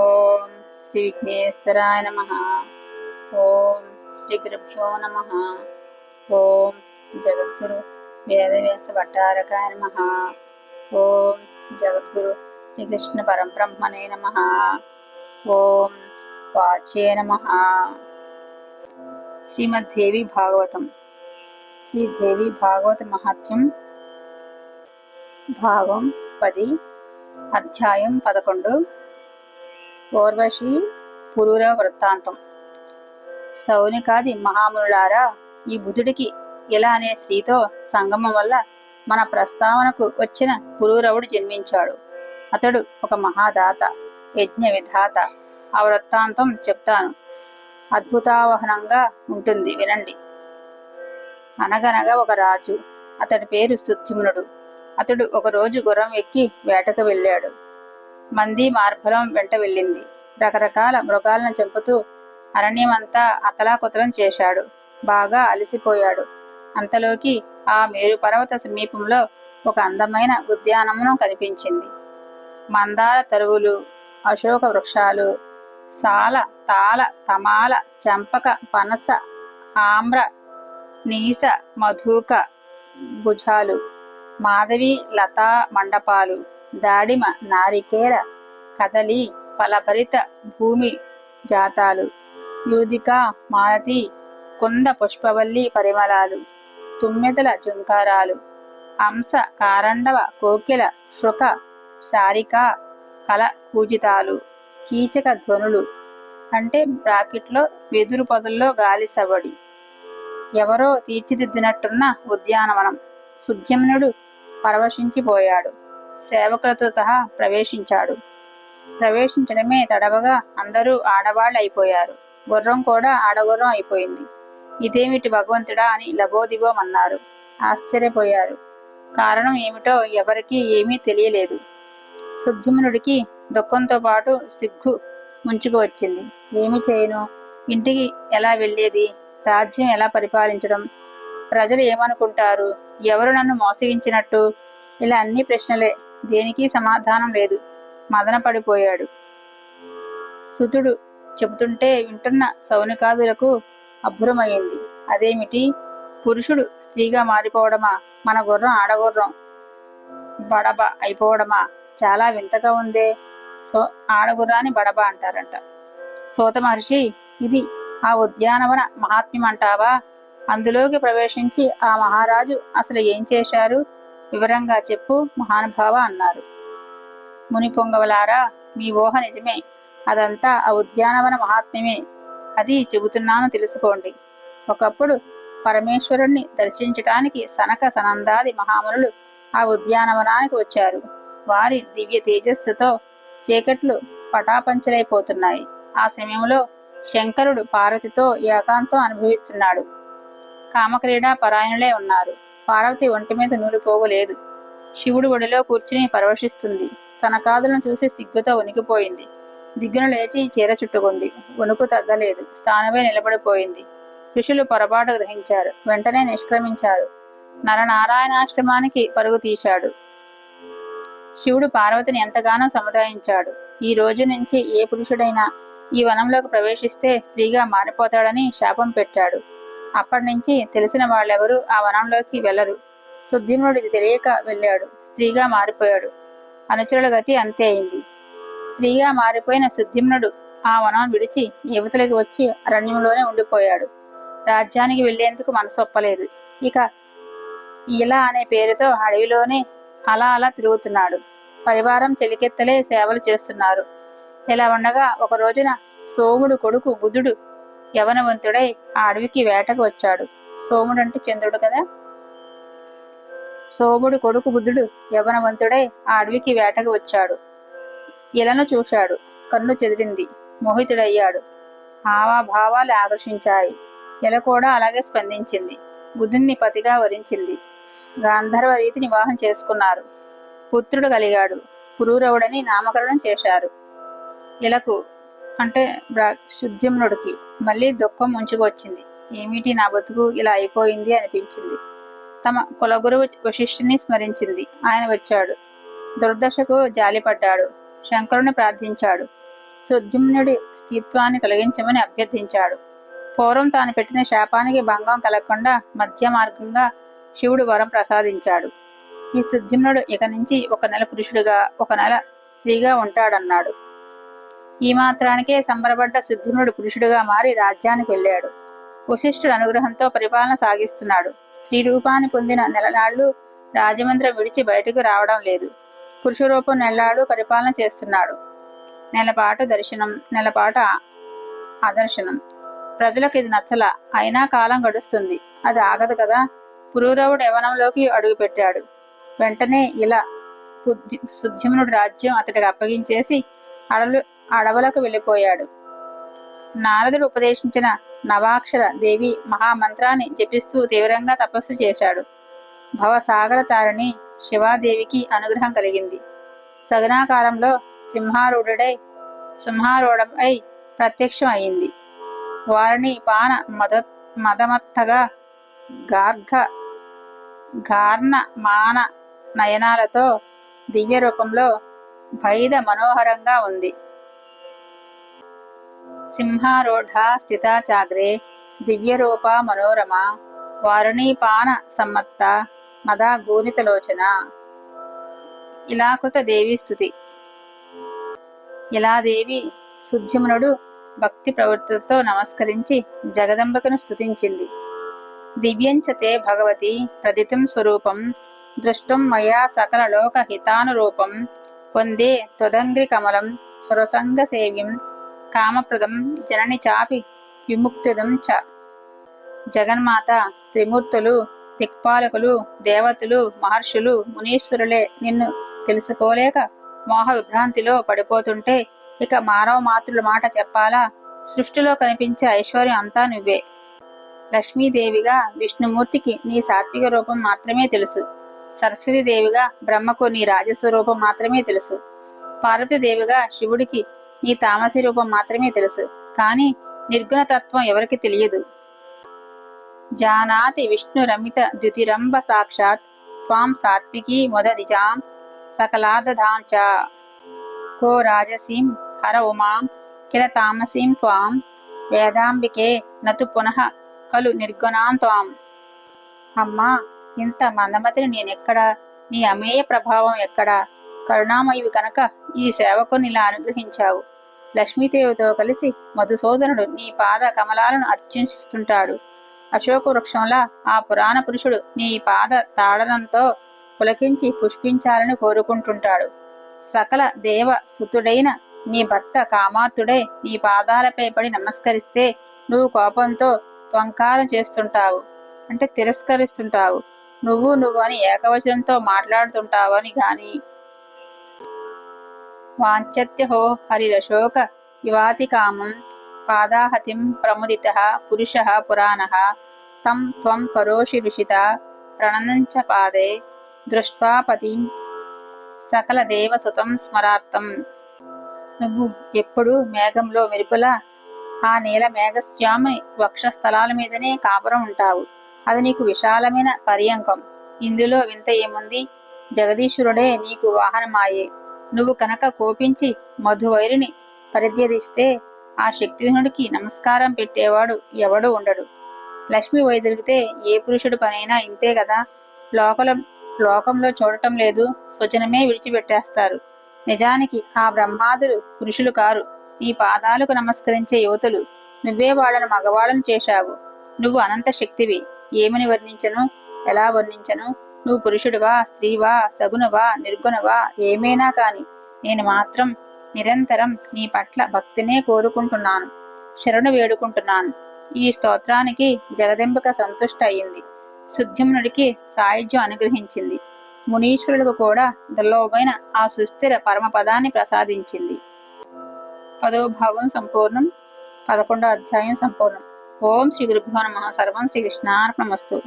ఓం శ్రీ విఘ్నేశ్వరాయ నమ. ఓం శ్రీ గురుభ్యో నమ. ఓం జగద్గురు వేదవ్యాస భట్టారకాయ నమ. ఓం జగద్గురు శ్రీకృష్ణ పరబ్రహ్మణే నమ. ఓం వాచ్యే నమ. శ్రీమద్దేవి భాగవతం. శ్రీదేవి భాగవత మహత్యం భాగం పది అధ్యాయం పదకొండు. ఓర్వశి పురూర వృత్తాంతం. సౌనికాది మహామునులారా ఈ బుధుడికి ఇలా అనే స్త్రీతో సంగమం వల్ల మన ప్రస్తావనకు వచ్చిన పురూరవుడు జన్మించాడు. అతడు ఒక మహాదాత యజ్ఞ విధాత. ఆ వృత్తాంతం చెప్తాను. అద్భుతావహనంగా ఉంటుంది వినండి. అనగనగా ఒక రాజు అతడి పేరు సుత్యుమ్నుడు అతడు ఒకరోజు గుర్రం ఎక్కి వేటకు వెళ్ళాడు. మంది మార్పులం వెంట వెళ్ళింది. రకరకాల మృగాలను చంపుతూ అరణ్యమంతా అతలాకుతలం చేశాడు. బాగా అలసిపోయాడు. అంతలోకి ఆ మేరు పర్వత సమీపంలో ఒక అందమైన ఉద్యానమును కనిపించింది. మందార తరువులు అశోక వృక్షాలు సాల తాళ తమాల చంపక పనస ఆమ్ర నీస మధుక భుజాలు మాధవి లతా మండపాలు దాడిమ నారికేల కదలి ఫలభరిత భూమి జాతాలు. యూదిక మాలతి కుంద పుష్పవల్లి పరిమళాలు తుమ్మెదల జుంకారాలు అంశ కారండవ కోకిల శృక సారిక కల కూజితాలు కీచక ధ్వనులు అంటే బ్రాకెట్లో వెదురు పొదల్లో గాలి సవడి ఎవరో తీర్చిదిద్దినట్టున్న ఉద్యానవనం సుద్యమ్నుడు పరవశించిపోయాడు. సేవకులతో సహా ప్రవేశించాడు. ప్రవేశించడమే తడవగా అందరూ ఆడవాళ్ళు అయిపోయారు గుర్రం కూడా ఆడగుర్రం అయిపోయింది. ఇదేమిటి భగవంతుడా అని లబోదిబోమన్నారు ఆశ్చర్యపోయారు. కారణం ఏమిటో ఎవరికీ ఏమీ తెలియలేదు. సుద్యుమ్నుడికి దుఃఖంతో పాటు సిగ్గు ముంచుకు వచ్చింది. ఏమి చేయను? ఇంటికి ఎలా వెళ్ళేది? రాజ్యం ఎలా పరిపాలించడం? ప్రజలు ఏమనుకుంటారు? ఎవరు నన్ను మోసగించినట్టు? ఇలా అన్ని ప్రశ్నలే దేనికి సమాధానం లేదు. మదన పడిపోయాడు. సుతుడు చెబుతుంటే వింటున్న సౌనికాదులకు అభ్రమయ్యింది అదేమిటి? పురుషుడు స్త్రీగా మారిపోవడమా? మన గుర్రం ఆడగుర్రం. బడబ అయిపోవడమా? చాలా వింతగా ఉందే. సో ఆడగుర్రాన్ని బడబ అంటారంట. సోత మహర్షి ఇది ఆ ఉద్యానవన మహాత్మ్యం అంటావా అందులోకి ప్రవేశించి ఆ మహారాజు అసలు ఏం చేశారు? వివరంగా చెప్పు మహానుభావ అన్నారు. ముని పొంగవలారా మీ ఊహ నిజమే. అదంతా ఆ ఉద్యానవన మహాత్మ్యమే. అది చెబుతున్నాను తెలుసుకోండి. ఒకప్పుడు పరమేశ్వరుణ్ణి దర్శించటానికి సనక సనందాది మహామునులు ఆ ఉద్యానవనానికి వచ్చారు. వారి దివ్య తేజస్సుతో చీకట్లు పటాపంచలైపోతున్నాయి. ఆ సమయంలో శంకరుడు పార్వతితో ఏకాంతం అనుభవిస్తున్నాడు. కామక్రీడా పరాయణులే ఉన్నారు. పార్వతి ఒంటి మీద నూలుపోగలేదు శివుడు ఒడిలో కూర్చుని పరవశిస్తుంది. తన కాదులను చూసి సిగ్గుతో ఉనికిపోయింది దిగ్గున లేచి చీర చుట్టుకుంది. వణుకు తగ్గలేదు. స్థానమే నిలబడిపోయింది. ఋషులు పొరపాటు గ్రహించారు. వెంటనే నిష్క్రమించారు. నరనారాయణాశ్రమానికి పరుగు తీశాడు. శివుడు పార్వతిని ఎంతగానో సముదాయించాడు. ఈ రోజు నుంచి ఏ పురుషుడైనా ఈ వనంలోకి ప్రవేశిస్తే స్త్రీగా మారిపోతాడని శాపం పెట్టాడు. అప్పటి నుంచి తెలిసిన వాళ్ళెవరూ ఆ వనంలోకి వెళ్ళరు సుద్యుమ్నుడు ఇది తెలియక వెళ్ళాడు. స్త్రీగా మారిపోయాడు. అనుచరుల గతి అంతే అయింది. స్త్రీగా మారిపోయిన సుద్యుమ్నుడు ఆ వనం విడిచి యువతలకి వచ్చి అరణ్యంలోనే ఉండిపోయాడు. రాజ్యానికి వెళ్ళేందుకు మనసొప్పలేదు ఇక ఇలా అనే పేరుతో అడవిలోనే అలా అలా తిరుగుతున్నాడు. పరివారం చెలికెత్తలే సేవలు చేస్తున్నారు. ఇలా ఉండగా ఒక రోజున సోముడు కొడుకు బుధుడు యవనవంతుడై ఆ అడవికి వేటకు వచ్చాడు. సోముడు అంటే చంద్రుడు కదా? సోముడు కొడుకు బుద్ధుడు యవనవంతుడై ఆ అడవికి వేటకు వచ్చాడు. ఇలను చూశాడు. కన్ను చెదిరింది. మోహితుడయ్యాడు. హావాభావాలు ఆకర్షించాయి. ఇల కూడా అలాగే స్పందించింది. బుద్ధుణ్ణి పతిగా వరించింది. గాంధర్వ రీతి వివాహం చేసుకున్నారు. పుత్రుడు కలిగాడు. పురూరవుడని నామకరణం చేశారు. ఇలకు అంటే శుద్ధ్యమునుడికి మళ్ళీ దుఃఖం ముంచుకొచ్చింది. ఏమిటి నా బతుకు ఇలా అయిపోయింది అనిపించింది. తమ కులగురువు వశిష్ఠుని స్మరించింది. ఆయన వచ్చాడు. దుర్దశకు జాలిపడ్డాడు. శంకరుని ప్రార్థించాడు. సుద్యుమ్నుడి స్థిత్వాన్ని తొలగించమని అభ్యర్థించాడు. పూర్వం తాను పెట్టిన శాపానికి భంగం కలగకుండా మధ్య మార్గంగా శివుడు వరం ప్రసాదించాడు. ఈ సుద్యుమ్నుడు ఇక నుంచి ఒక నెల పురుషుడిగా ఒక నెల స్త్రీగా ఉంటాడన్నాడు. ఈ మాత్రానికే సంబరపడ్డ సుద్యుమ్నుడు పురుషుడుగా మారి రాజ్యానికి వెళ్ళాడు. వశిష్ఠుడు అనుగ్రహంతో పరిపాలన సాగిస్తున్నాడు. స్త్రీ రూపాన్ని పొందిన నెలనాళ్ళు రాజమండ్రి విడిచి బయటకు రావడం లేదు. పురుష రూపం నెలనాడు పరిపాలన చేస్తున్నాడు. నెలపాటు దర్శనం నెలపాటు ఆదర్శనం. ప్రజలకు ఇది నచ్చల అయినా కాలం గడుస్తుంది. అది ఆగదు కదా. పురూరవుడు యవనంలోకి అడుగుపెట్టాడు. వెంటనే ఇలా పుద్ది- రాజ్యం అతడికి అప్పగించేసి అడలు అడవులకు వెళ్ళిపోయాడు. నారదుడు ఉపదేశించిన నవాక్షర దేవి మహామంత్రాన్ని జపిస్తూ తీవ్రంగా తపస్సు చేశాడు. భవసాగర తారిణి శివాదేవికి అనుగ్రహం కలిగింది. సగనాకాలంలో సింహారూఢుడై సింహారూఢమై ప్రత్యక్షం అయింది. వారిని పాన మద మదమత్తగా గార్ఘ గార్ణ మాన నయనాలతో దివ్య రూపంలో భైద మనోహరంగా ఉంది. సింహారూఢ స్థితాచాగ్రే దివ్యరూప మనోరమ వారుణీపాన సమ్మత్త మద గూనితలోచన ఇలాకృత దేవి స్థుతి ఇలా దేవి సుద్యుమ్నుడు భక్తి ప్రవృత్తులతో నమస్కరించి జగదంబకను స్థుతించింది దివ్యంచతే భగవతి ప్రదితం స్వరూపం దృష్టం మయా సకల లోక హితానురూపం పొందే త్వదంగ్రి కమలం స్వరసంగ సేవ్యం కామప్రదం జనని చాపి విముక్తిదం చ. జగన్మాత త్రిమూర్తులు దిక్పాలకులు దేవతలు మహర్షులు మునీశ్వరులే నిన్ను తెలుసుకోలేక మోహ విభ్రాంతిలో పడిపోతుంటే ఇక మానవ మాతృల మాట చెప్పాలా? సృష్టిలో కనిపించే ఐశ్వర్యం అంతా నువ్వే. లక్ష్మీదేవిగా విష్ణుమూర్తికి నీ సాత్విక రూపం మాత్రమే తెలుసు. సరస్వతీదేవిగా బ్రహ్మకు నీ రాజస్వరూపం మాత్రమే తెలుసు. పార్వతీదేవిగా శివుడికి నీ తామసి రూపం మాత్రమే తెలుసు. కానీ నిర్గుణ తత్వం ఎవరికి తెలియదు? జానాతి విష్ణు రమిత ద్యుతిరంబ సాక్షాత్ త్వాం సాత్వికీ మొదదిజాం సకలాదధాంచ. కో రాజసీం హర ఉమాం కిల తామసీం త్వాం వేదాంబికే నతు పునః కలు నిర్గుణాం త్వాం. అమ్మా ఇంత మందమతిని నేనెక్కడా? నీ అమేయ ప్రభావం ఎక్కడా? కరుణామయువి కనుక ఈ సేవకుని ఇలా అనుగ్రహించావు. లక్ష్మీదేవితో కలిసి మధుసూదనుడు నీ పాద కమలాలను అర్చించుతుంటాడు. అశోక వృక్షంలా ఆ పురాణ పురుషుడు నీ పాద తాడనంతో పులకించి పుష్పించాలని కోరుకుంటుంటాడు. సకల దేవ సుతుడైన నీ భర్త కామాతుడే నీ పాదాలపై పడి నమస్కరిస్తే నువ్వు కోపంతో త్వంకారం చేస్తుంటావు అంటే తిరస్కరిస్తుంటావు. నువ్వు నువ్వు అని ఏకవచనంతో మాట్లాడుతుంటావని గాని వాంఛత్యహో హరిరశోక ఇవాతికామం పాదాహతిం ప్రముదిత పురుష పురాణ తం త్వం కరోషి ఋషిత ప్రణనంచ పాదే దృష్ట్వా పతిం సకల దేవసుతం స్మరార్థం నువ్వు ఎప్పుడు మేఘంలో మెరుపుల ఆ నీల మేఘశ్యామి వక్షస్థలాల మీదనే కాపురం ఉంటావు. అది నీకు విశాలమైన పర్యంకం. ఇందులో వింత ఏముంది? జగదీశ్వరుడే నీకు వాహనమాయే. నువ్వు కనుక కోపించి మధువైరిని పరిధ్యదిస్తే ఆ శక్తిహీనుడికి నమస్కారం పెట్టేవాడు ఎవడు ఉండడు. లక్ష్మి వైదొలిగితే ఏ పురుషుడు పనైనా ఇంతే కదా? లోకల లోకంలో చూడటం లేదు స్వచనమే విడిచిపెట్టేస్తారు. నిజానికి ఆ బ్రహ్మాదులు పురుషులు కారు. నీ పాదాలకు నమస్కరించే యువతులు నువ్వే వాళ్ళను మగవాళ్ళను చేశావు. నువ్వు అనంత శక్తివి. ఏమని వర్ణించను? ఎలా వర్ణించను? నువ్వు పురుషుడివా స్త్రీవా సగుణవా నిర్గుణవా ఏమైనా కాని నేను మాత్రం నిరంతరం నీ పట్ల భక్తినే కోరుకుంటున్నాను శరణు వేడుకుంటున్నాను. ఈ స్తోత్రానికి జగదెంబక సంతుష్ట అయింది. సుద్యుమ్నుడికి సాయుధ్యం అనుగ్రహించింది. మునీశ్వరులకు కూడా దుర్లభమైన ఆ సుస్థిర పరమపదాన్ని ప్రసాదించింది. పదో భాగం సంపూర్ణం పదకొండో అధ్యాయం సంపూర్ణం. ఓం శ్రీ గురుభ్యో నమ. సర్వం శ్రీకృష్ణార్పణమస్తు